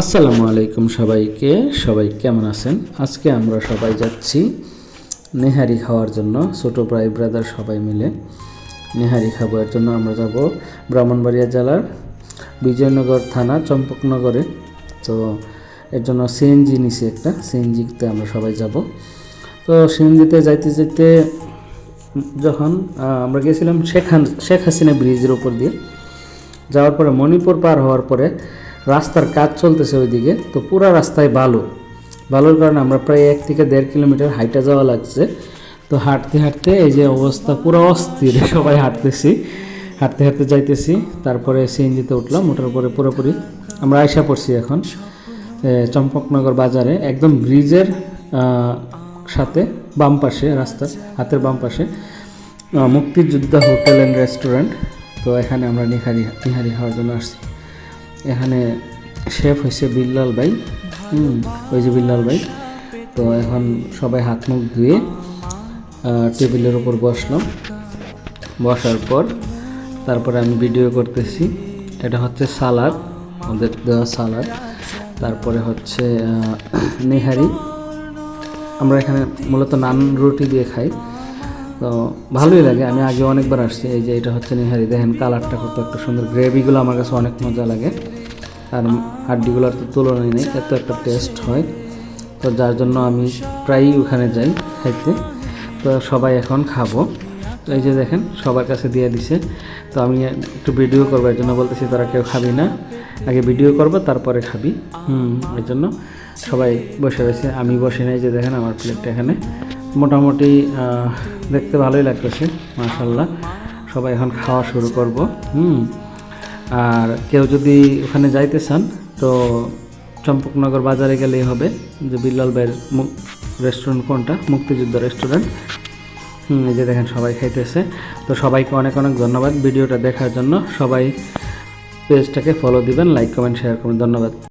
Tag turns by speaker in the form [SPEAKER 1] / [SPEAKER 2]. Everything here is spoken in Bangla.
[SPEAKER 1] আসসালামু আলাইকুম সবাইকে। সবাই কেমন আছেন? আজকে আমরা সবাই যাচ্ছি নেহারি খাওয়ার জন্য। ছোটো ভাই ব্রাদার সবাই মিলে নেহারি খাব। এর জন্য আমরা যাব ব্রাহ্মণবাড়িয়া জেলার বিজয়নগর থানা, চম্পকনগরে। তো এর জন্য সিএনজি নিছি একটা। সিএনজিতে আমরা সবাই যাব। তো সিএনজিতে যাইতে যেতে যখন আমরা গেছিলাম শেখ শেখ হাসিনা ব্রিজের উপর দিয়ে। যাওয়ার পরে মণিপুর পার হওয়ার পরে রাস্তার কাজ চলতেছে ওইদিকে। তো পুরো রাস্তায় বালু। বালুর কারণে আমরা প্রায় এক থেকে দেড় কিলোমিটার হাইটা যাওয়া লাগছে। তো হাঁটতে হাঁটতে এই যে অবস্থা পুরো অস্থির, সবাই হাঁটতেছি। হাঁটতে হাঁটতে যাইতেছি, তারপরে সিএনজিতে উঠলাম ওঠার পরে পুরোপুরি আমরা আয়সা পড়ছি এখন চম্পকনগর বাজারে, একদম ব্রিজের সাথে বাম পাশে, রাস্তার হাতের বাম পাশে মুক্তিযোদ্ধা হোটেল অ্যান্ড রেস্টুরেন্ট। তো এখানে আমরা নিহারি নিহারি খাওয়ার জন্য আসছি। এখানে শেফ হয়েছে বিল্লাল ভাই। হুম, ওই যে বিল্লাল ভাই। তো এখন সবাই হাত মুখ ধুয়ে টেবিলের উপর বসলাম। বসার পর তারপরে আমি ভিডিও করতেছি। এটা হচ্ছে সালাদ, আমাদের দেওয়া সালাদ। তারপরে হচ্ছে নেহারি। আমরা এখানে মূলত নান রুটি দিয়ে খাই। তো ভালোই লাগে, আমি আগে অনেকবার আসছি, এই যে এটা হচ্ছে নিহারি, দেখেন কালারটা কত একটা সুন্দর, গ্রেভিগুলো আমার কাছে অনেক মজা লাগে, আর হাড্ডিগুলোর তো তুলনাই নেই, এত একটা টেস্ট হয়, তো যার জন্য আমি প্রায়ই ওখানে যাই খাইতে, তো সবাই এখন খাব, তো এই যে দেখেন সবার কাছে দিয়ে দিছে, তো আমি একটু ভিডিও করব, এর জন্য বলতেছি তারা কেউ খাবি না, আগে ভিডিও করব, তারপরে খাবি, হুম, এর জন্য সবাই বসে রয়েছে, আমি বসে নাই যে দেখেন আমার প্লেটটা এখানে মোটামুটি দেখতে ভালোই লাগতেছে মাশাল্লাহ সবাই এখন খাওয়া শুরু করব, হুম। আর কেউ যদি ওখানে যাইতে চান, তো চম্পকনগর বাজারে গেলেই হবে, যে বিল্লাল ভাইয়ের রেস্টুরেন্ট কোনটা? মুক্তিযুদ্ধ রেস্টুরেন্ট এই যে দেখেন সবাই খাইতেছে। তো সবাইকে অনেক অনেক ধন্যবাদ ভিডিওটা দেখার জন্য। সবাই পেজটাকে ফলো দিবেন লাইক কমেন্ট শেয়ার করবেন। ধন্যবাদ।